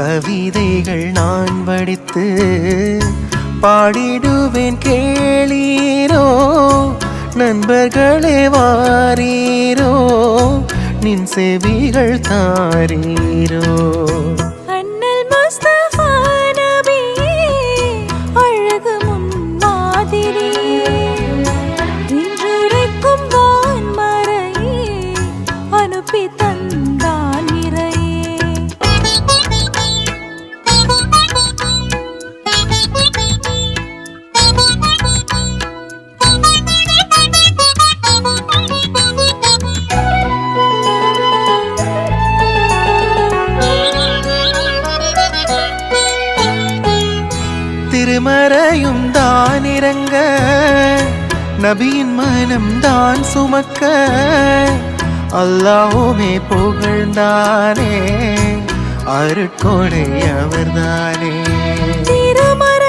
கவிதைகள் நான் வடித்து பாடிடுவேன் கேளீரோ நண்பர்களே வாரீரோ நின் செவிகள் தாரீரோ. திருமறையும் தான் இறங்க நபியின் மனம் தான் சுமக்க. அல்லாஹ்வுமே புகழ்ந்தானே அருட்கொடை அவர்தானே. திருமறை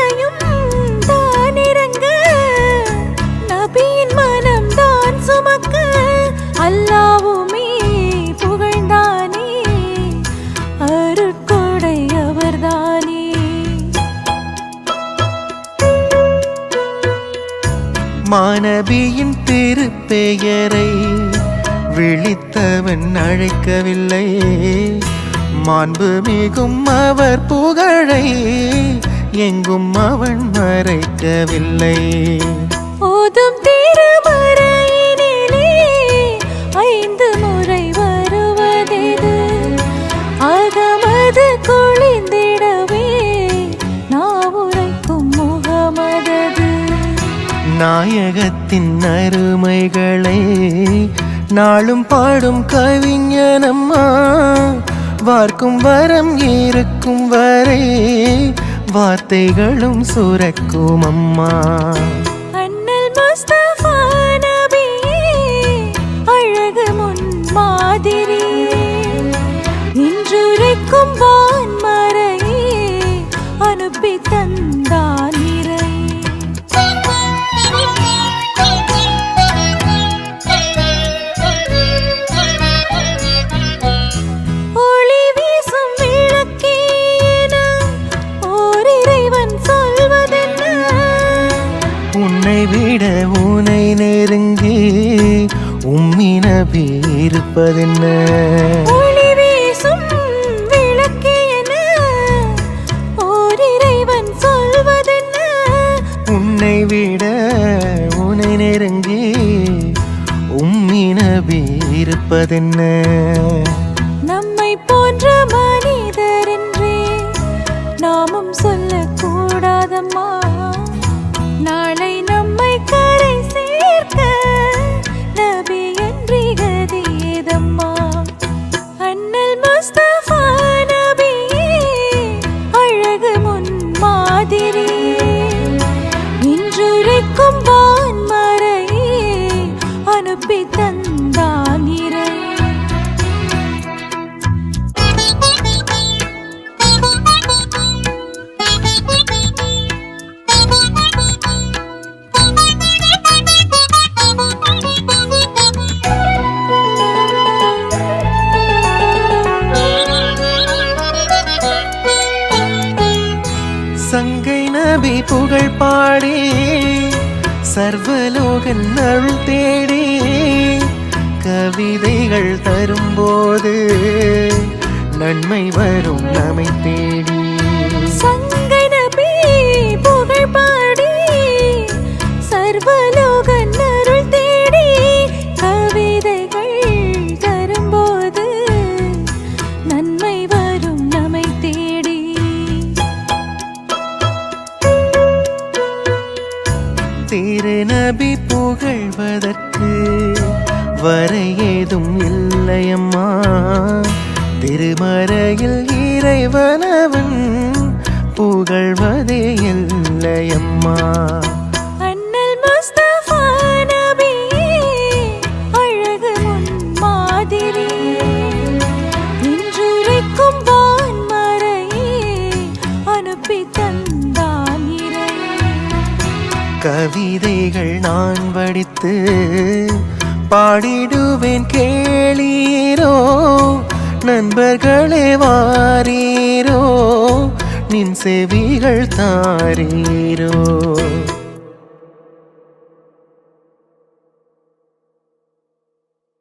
மாணவியின் திருப்பெயரை விழித்தவன் அழைக்கவில்லை. மாண்பு மிகும் அவர் புகழை எங்கும் அவன் மறைக்கவில்லை. ஓதும் திருமறையினிலே நாயகத்தின் அருமைகளே நாளும் பாடும் கவிஞனம்மா. வார்க்கும் வரம் இருக்கும் வரை வார்த்தைகளும் சுரக்கும் அம்மா இன்றுரைக்கும் வான்மறையே அனுப்பி தந்தான் இருப்பதென்ன உன்னை விட உனை நெருங்கி உம்மி நபி இருப்பதென்ன? சங்கை நபி புகழ் பாடி சர்வலோகன் அருள் தேடி. கவிதைகள் தரும்போது நன்மை வரும் நம்மை தேடி. திரு நபி புகழ்வதற்கு வரை ஏதும் இல்லையம்மா. திருமறையில் இறைவனவன் புகழ்வதே இல்லையம்மா. கவிதைகள் நான் படித்து பாடிடுவேன் கேளீரோ நண்பர்களே வாரீரோ நின் செவிகள் தாரீரோ.